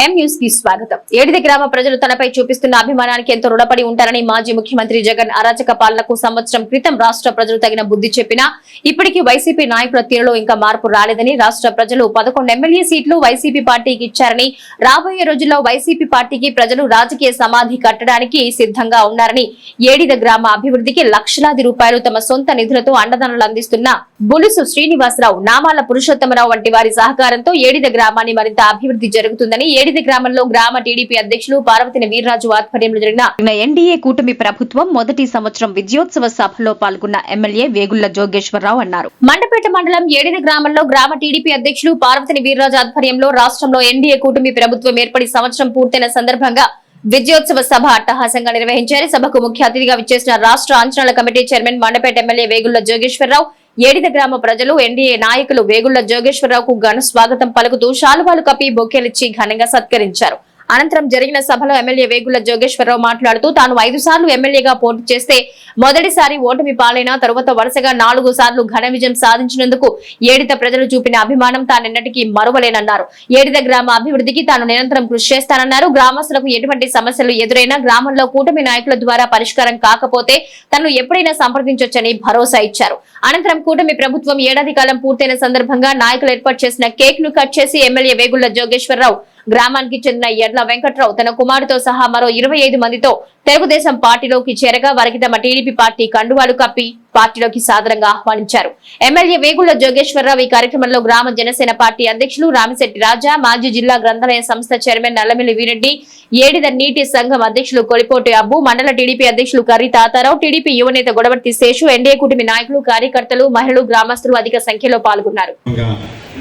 ఎం న్యూస్కి స్వాగతం. ఏడిది గ్రామ ప్రజలు తనపై చూపిస్తున్న అభిమానానికి ఎంతో రుణపడి ఉంటారని మాజీ ముఖ్యమంత్రి జగన్ అరాచక పాలనకు సంవత్సరం క్రితం రాష్ట్ర ప్రజలు తగిన బుద్ధి చెప్పినా ఇప్పటికీ వైసీపీ నాయకుల తీరులో ఇంకా మార్పు రాలేదని రాష్ట్ర ప్రజలు పదకొండు ఎమ్మెల్యే సీట్లు వైసీపీ పార్టీకి ఇచ్చారని రాబోయే రోజుల్లో వైసీపీ పార్టీకి ప్రజలు రాజకీయ సమాధి కట్టడానికి సిద్ధంగా ఉన్నారని ఏడిద గ్రామ అభివృద్ధికి లక్షలాది రూపాయలు తమ సొంత నిధులతో అండదానాలు అందిస్తున్న బులుసు శ్రీనివాసరావు నామాల పురుషోత్తమరావు వంటి వారి సహకారంతో ఏడిద గ్రామాన్ని మరింత అభివృద్ధి జరుగుతుందని ఏడి ఏడిద గ్రామంలో గ్రామ టీడీపీ అధ్యక్షులు పార్వతిని వీర్రాజు ఆధ్వర్యంలో జరిగిన ఎన్డీఏ కూటమి ప్రభుత్వం మొదటి సంవత్సరం విజయోత్సవ సభలో పాల్గొన్న ఎమ్మెల్యే వేగుళ్ళ జోగేశ్వరరావు అన్నారు. మండపేట మండలం ఏడిద గ్రామంలో గ్రామ టీడీపీ అధ్యక్షులు పార్వతిని వీర్రాజు ఆధ్వర్యంలో రాష్ట్రంలో ఎన్డీఏ కూటమి ప్రభుత్వం ఏర్పడి సంవత్సరం పూర్తయిన సందర్భంగా విజయోత్సవ సభ అట్టహాసంగా నిర్వహించారు. సభకు ముఖ్య అతిథిగా విచ్చేసిన రాష్ట్ర అంచనాల committee chairman Mandapeta MLA Vegulla Jogeswararao Yedida గ్రామ ప్రజలు ఎన్డీఏ నాయకులు వేగుళ్ళ జోగేశ్వరరావుకు ఘన స్వాగతం పలుకుతూ శాలువాలు కప్పి బొకేలిచ్చి ఘనంగా సత్కరించారు. అనంతరం జరిగిన సభలో ఎమ్మెల్యే వేగుల జోగేశ్వరరావు మాట్లాడుతూ తాను ఐదు సార్లు ఎమ్మెల్యేగా పోటీ చేస్తే మొదటిసారి ఓటమి పాలైన తరువాత వరుసగా నాలుగు సార్లు ఘన విజయం సాధించినందుకు ఏడిత ప్రజలు చూపిన అభిమానం తానెన్నటికీ మరువలేనన్నారు. ఏడిద గ్రామ అభివృద్ధికి తాను నిరంతరం కృషి చేస్తానన్నారు. గ్రామస్తులకు ఎటువంటి సమస్యలు ఎదురైనా గ్రామంలో కూటమి నాయకుల ద్వారా పరిష్కారం కాకపోతే తను ఎప్పుడైనా సంప్రదించొచ్చని భరోసా ఇచ్చారు. అనంతరం కూటమి ప్రభుత్వం ఏడాది కాలం పూర్తయిన సందర్భంగా నాయకులు ఏర్పాటు చేసిన కేక్ను కట్ చేసి ఎమ్మెల్యే వేగుళ్ళ జోగేశ్వరరావు గ్రామానికి చెందిన ఎడ్ల వెంకట్రావు తన కుమారుతో సహా మరో ఇరవై ఐదు మందితో తెలుగుదేశం పార్టీలోకి చేరగా వారికి తమ టీడీపీ పార్టీ కండువాలు కప్పి పార్టీలోకి సాదరంగా ఆహ్వానించారు. ఎమ్మెల్యే వేగుళ్ళ జోగేశ్వరరావు ఈ కార్యక్రమంలో గ్రామ జనసేన పార్టీ అధ్యక్షులు రామిశెట్టి రాజా మాజీ జిల్లా గ్రంథాలయ సంస్థ చైర్మన్ నల్లమిల్లి వీరెడ్డి ఏడిద నీటి సంఘం అధ్యక్షులు కొలిపోటి అబ్బు మండల టీడీపీ అధ్యక్షులు కర్రి తాతారావు టీడీపీ యువనేత గొడవర్తి శేషు ఎన్డీఏ కూటమి నాయకులు కార్యకర్తలు మహిళలు గ్రామస్తులు అధిక సంఖ్యలో పాల్గొన్నారు.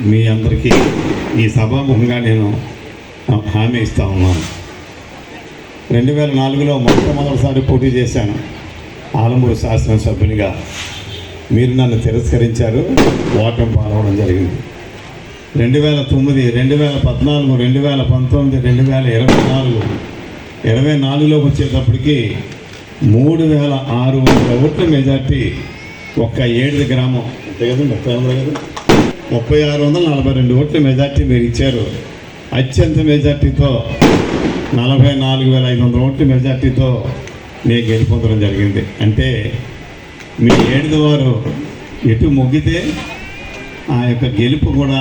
మీ అందరికీ ఈ సభాముఖంగా నేను హామీ ఇస్తా ఉన్నాను. రెండు వేల నాలుగులో మొట్టమొదటిసారి పోటీ చేశాను ఆలమూరు శాసనసభ్యునిగా. మీరు నన్ను తిరస్కరించారు ఓటమి పాల్గొనడం జరిగింది. రెండు వేల తొమ్మిది రెండు వేల పద్నాలుగు రెండు వేల పంతొమ్మిది రెండు వేల ఇరవై నాలుగు ఇరవై నాలుగులోకి వచ్చేటప్పటికి మూడు వేల ఆరు వందల ఓట్ల మెజార్టీ ఒక్క ఏడు గ్రామం అంతే కదా ముప్పై వందలు కదా ముప్పై ఆరు వందల నలభై రెండు ఓట్ల మెజార్టీ మీరు ఇచ్చారు. అత్యంత మెజార్టీతో నలభై నాలుగు వేల ఐదు వందల ఓట్ల మెజార్టీతో నేను గెలుపొందడం జరిగింది. అంటే మీ ఏడుది వారు ఎటు మొగ్గితే ఆ యొక్క గెలుపు కూడా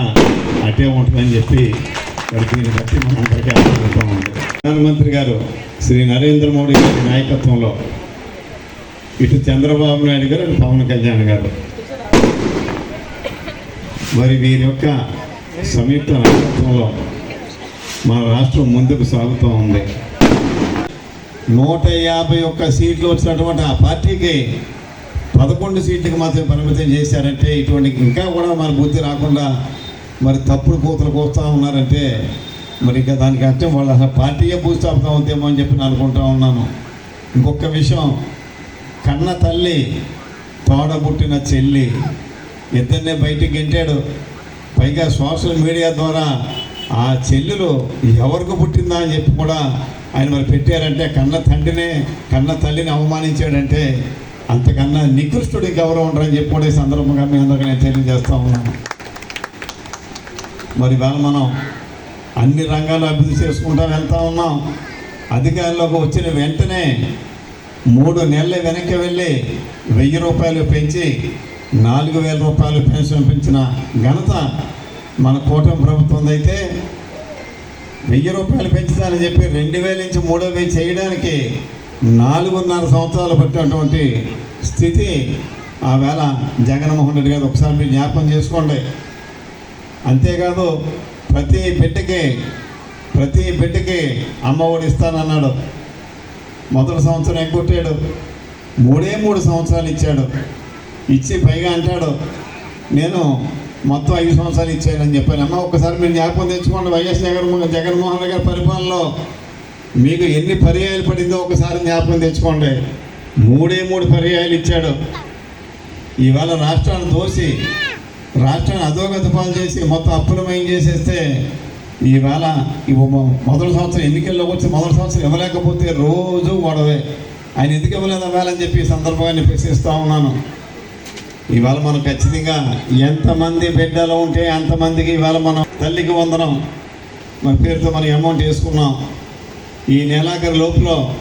అటే ఉంటుందని చెప్పి మరి దీన్ని బట్టి మనందరికీ అర్థమవుతూ ఉంది. ప్రధానమంత్రి గారు శ్రీ నరేంద్ర మోడీ గారి నాయకత్వంలో ఇటు చంద్రబాబు నాయుడు గారు పవన్ కళ్యాణ్ గారు. మరి వీరి యొక్క సంయుక్త నాయకత్వంలో మన రాష్ట్రం ముందుకు సాగుతూ ఉంది. నూట యాభై ఒక్క సీట్లు వచ్చినటువంటి ఆ పార్టీకి పదకొండు సీట్లకు మాత్రం పరిమితం చేశారంటే ఇటువంటి ఇంకా కూడా మన బుద్ధి రాకుండా మరి తప్పుడు కూతులు కోస్తూ ఉన్నారంటే మరి ఇంకా దానికి అర్థం వాళ్ళు అసలు పార్టీయే భూస్థాపితం అవుతామో అని చెప్పి నేను అనుకుంటా ఉన్నాను. ఇంకొక విషయం కన్న తల్లి తోడబుట్టిన చెల్లి ఇద్దరినే బయటికి గెంటాడు. పైగా సోషల్ మీడియా ద్వారా ఆ చెల్లెలు ఎవరికి పుట్టిందా అని చెప్పి కూడా ఆయన మరి పెట్టారంటే కన్న తండ్రినే కన్న తల్లిని అవమానించాడంటే అంతకన్నా నికృష్టుడికి గౌరవం ఉండరని చెప్పి కూడా ఈ సందర్భంగా మీ అందరికీ నేను తెలియజేస్తా ఉన్నాను. మరి వేళ మనం అన్ని రంగాలు అభివృద్ధి చేసుకుంటా వెళ్తా ఉన్నాం. అధికారంలోకి వచ్చిన వెంటనే మూడు నెలల వెనక్కి వెళ్ళి వెయ్యి రూపాయలు పెంచి నాలుగు వేల రూపాయలు పెన్షన్ పెంచిన ఘనత మన కూటమి ప్రభుత్వం అయితే వెయ్యి రూపాయలు పెంచుతానని చెప్పి రెండు వేల నుంచి మూడో వేలు చేయడానికి నాలుగున్నర సంవత్సరాలు పట్టినటువంటి స్థితి ఆ వేళ జగన్మోహన్ రెడ్డి గారు ఒకసారి మీరు జ్ఞాపకం చేసుకోండి. అంతేకాదు ప్రతి బిడ్డకి ప్రతి బిడ్డకి అమ్మఒడి ఇస్తానన్నాడు. మొదటి సంవత్సరం ఎగ్గొట్టాడు. మూడే మూడు సంవత్సరాలు ఇచ్చాడు. ఇచ్చి పైగా అంటాడు. నేను మొత్తం ఐదు సంవత్సరాలు ఇచ్చానని చెప్పాను. అమ్మ ఒకసారి మీరు జ్ఞాపకం తెచ్చుకోండి. వైఎస్ జగన్మోహన్ జగన్మోహన్ గారి పరిపాలనలో మీకు ఎన్ని పర్యాయాలు పడిందో ఒకసారి జ్ఞాపకం తెచ్చుకోండి. మూడే మూడు పర్యాయాలు ఇచ్చాడు. ఇవాళ రాష్ట్రాన్ని దోసి రాష్ట్రాన్ని అధోగతి పాలు చేసి మొత్తం అప్పులమయం చేసేస్తే ఈవేళ మొదటి సంవత్సరం ఎన్నికల్లో వచ్చి మొదటి సంవత్సరం ఇవ్వలేకపోతే రోజు గొడవే. ఆయన ఎందుకు ఇవ్వలేదు అవ్వాలని చెప్పి ఈ సందర్భంగా నేను ప్రశ్నిస్తూ ఉన్నాను. ఇవాళ మనం ఖచ్చితంగా ఎంతమంది బిడ్డలు ఉంటే అంతమందికి ఇవాళ మనం తల్లికి వందనం. మన పేరుతో మనం అమౌంట్ వేసుకున్నాం. ఈ నెలాఖరు లోపల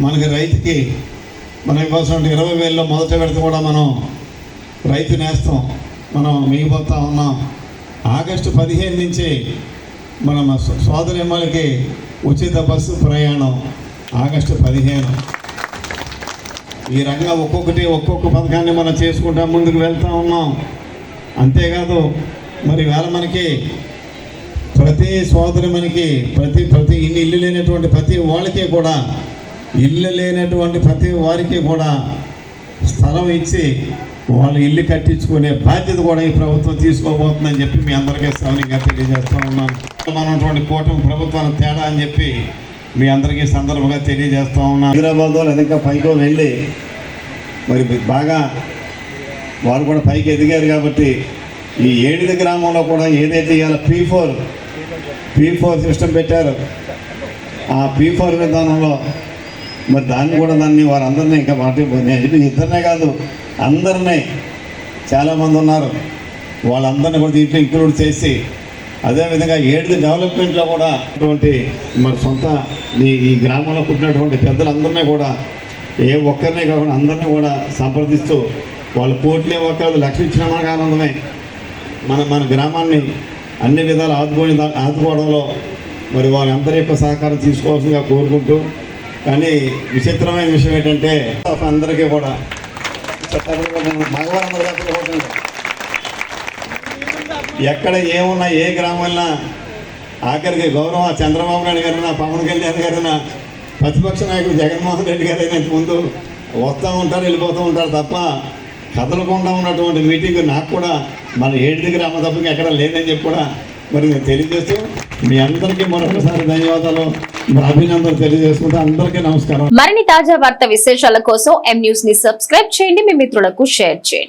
మనకి రైతుకి మనం ఇవ్వాల్సిన ఇరవై వేలలో మొదట పెడితే కూడా మనం రైతు నేస్తాం. మనం మిగిపోతా ఉన్నాం. ఆగస్టు పదిహేను నుంచి మన సోదరిమ్మలకి ఉచిత బస్సు ప్రయాణం. ఆగస్టు పదిహేను. ఈ రంగా ఒక్కొక్కటి ఒక్కొక్క పథకాన్ని మనం చేసుకుంటా ముందుకు వెళ్తా ఉన్నాం. అంతేకాదు మరి వేళ మనకి ప్రతి సోదరి మనకి ప్రతి ప్రతి ఇన్ని ఇల్లు లేనటువంటి ప్రతి వాళ్ళకి కూడా ఇల్లు లేనటువంటి ప్రతి వారికి కూడా స్థలం ఇచ్చి వాళ్ళ ఇల్లు కట్టించుకునే బాధ్యత కూడా ఈ ప్రభుత్వం తీసుకోబోతుందని చెప్పి మీ అందరికీ సవనంగా తెలియజేస్తూ ఉన్నాను. మనటువంటి కూటమి ప్రభుత్వానికి తేడా అని చెప్పి మీ అందరికీ సందర్భంగా తెలియజేస్తూ ఉన్నా. హైదరాబాద్లో లేదా ఇంకా వెళ్ళి మరి బాగా వారు కూడా పైకి ఎదిగారు కాబట్టి ఈ ఏడిద గ్రామంలో కూడా ఏదైతే ఇవాళ P four P four system పెట్టారు ఆ పీ ఫోర్ విధానంలో మరి దాన్ని కూడా దాన్ని వారందరినీ ఇంకా మాట నేను చెప్పి ఇద్దరినే కాదు అందరినీ చాలామంది ఉన్నారు. వాళ్ళందరినీ కూడా దీంట్లో ఇంక్లూడ్ చేసి అదేవిధంగా ఏడు డెవలప్మెంట్లో కూడా అటువంటి మరి సొంత ఈ ఈ గ్రామంలో పుట్టినటువంటి పెద్దలందరినీ కూడా ఏ ఒక్కరినే కాకుండా అందరినీ కూడా సంప్రదిస్తూ వాళ్ళు కోట్లే ఒక్కరు లక్ష ఇచ్చిన మనకు ఆనందమే మన మన గ్రామాన్ని అన్ని విధాలు ఆదుకొని ఆదుకోవడంలో మరి వారందరి యొక్క సహకారం తీసుకోవాల్సిందిగా కోరుకుంటూ కానీ విచిత్రమైన విషయం ఏంటంటే అందరికీ కూడా మగవారందరూ కాకుండా ఎక్కడ ఏమున్నా ఏ గ్రామంలో ఆఖరికి గౌరవ చంద్రబాబు నాయుడు గారైనా పవన్ కళ్యాణ్ గారైనా ప్రతిపక్ష నాయకుడు జగన్మోహన్ రెడ్డి గారు అయినా ముందు వస్తూ ఉంటారు వెళ్ళిపోతూ ఉంటారు తప్ప కదలకుండా ఉన్నటువంటి మీటింగ్ నాకు కూడా మన ఏడు గ్రామ తప్పకి ఎక్కడ లేదని చెప్పి కూడా మరి నేను తెలియజేస్తూ మీ అందరికీ మరొకసారి ధన్యవాదాలు మరి అభినందనలు తెలియజేసుకుంటూ అందరికీ నమస్కారం. మరిన్ని తాజా వార్త విశేషాల కోసం ఎం న్యూస్ని సబ్స్క్రైబ్ చేయండి మీ మిత్రులకు షేర్ చేయండి.